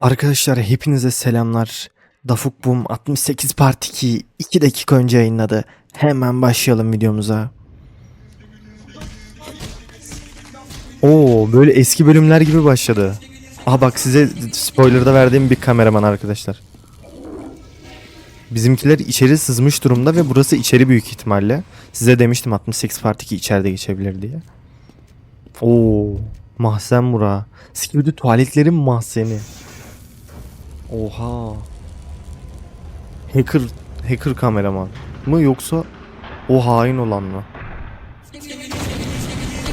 Arkadaşlar hepinize selamlar. Dafuk Boom 68 Part 2 2 dakika önce yayınladı. Hemen başlayalım videomuza. Oo böyle eski bölümler gibi başladı. Aha bak size spoiler'da verdiğim bir kameraman arkadaşlar. Bizimkiler içeri sızmış durumda ve burası içeri büyük ihtimalle. Size demiştim 68 Part 2 içeride geçebilir diye. Oo mahzen bura. Skibidi tuvaletlerin mahzeni. Oha. Hacker hacker kameraman mı yoksa o hain olan mı?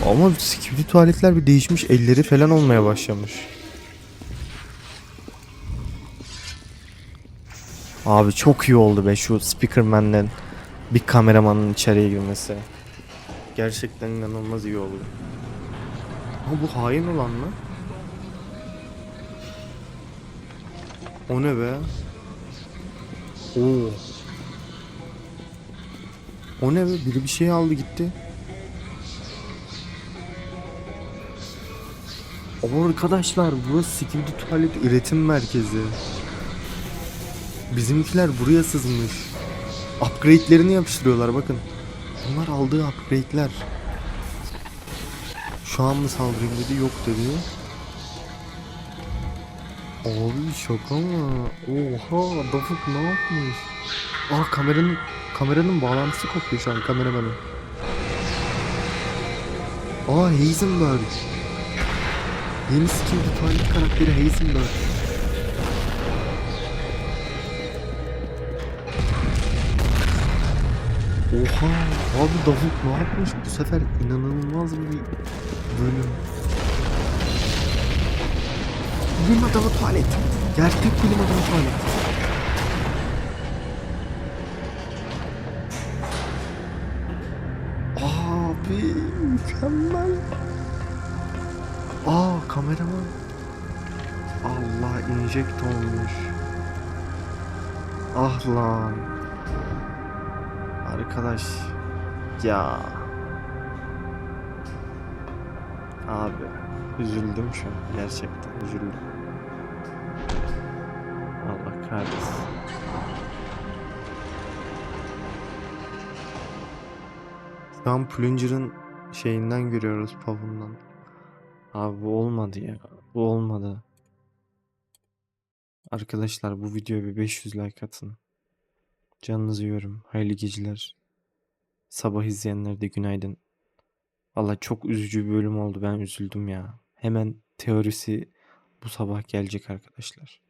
Ama skibidi tuvaletler bir değişmiş elleri falan olmaya başlamış. Abi çok iyi oldu be şu Speakerman'den bir kameramanın içeriye girmesi. Gerçekten inanılmaz iyi oldu. Ama bu hain olan mı? O ne be? Oo. O ne be? Biri bir şey aldı gitti. Arkadaşlar burası Skibidi Tuvalet Üretim Merkezi. Bizimkiler buraya sızmış. Upgrade'lerini yapıştırıyorlar bakın. Bunlar aldığı upgrade'ler. Şu an mı saldırayım dedi yok dedi. Abi şaka mı? Oha Dafuk ne yapmış? Aa kameranın kameranın bağlantısı kopuyor şu an kameramanın. Aa Heisenberg. Yeni skin tuvalet karakteri Heisenberg. Oha abi Davut ne yapmış bu sefer inanılmaz bir bölüm. Bilim adamı tuvalet. Gerçek bilim adamı tuvalet. Abi mükemmel. Aa kameraman. Allah injekt olmuş. Ah lan. Arkadaş. Ya. Abi. Üzüldüm şu an. Gerçekten üzüldüm. Allah kahretsin. An Plunger'ın şeyinden görüyoruz pavundan. Abi bu olmadı ya. Bu olmadı. Arkadaşlar bu videoya bir 500 like atın. Canınızı yiyorum. Hayırlı geceler. Sabah izleyenler de günaydın. Valla çok üzücü bir bölüm oldu. Ben üzüldüm ya. Hemen teorisi bu sabah gelecek arkadaşlar.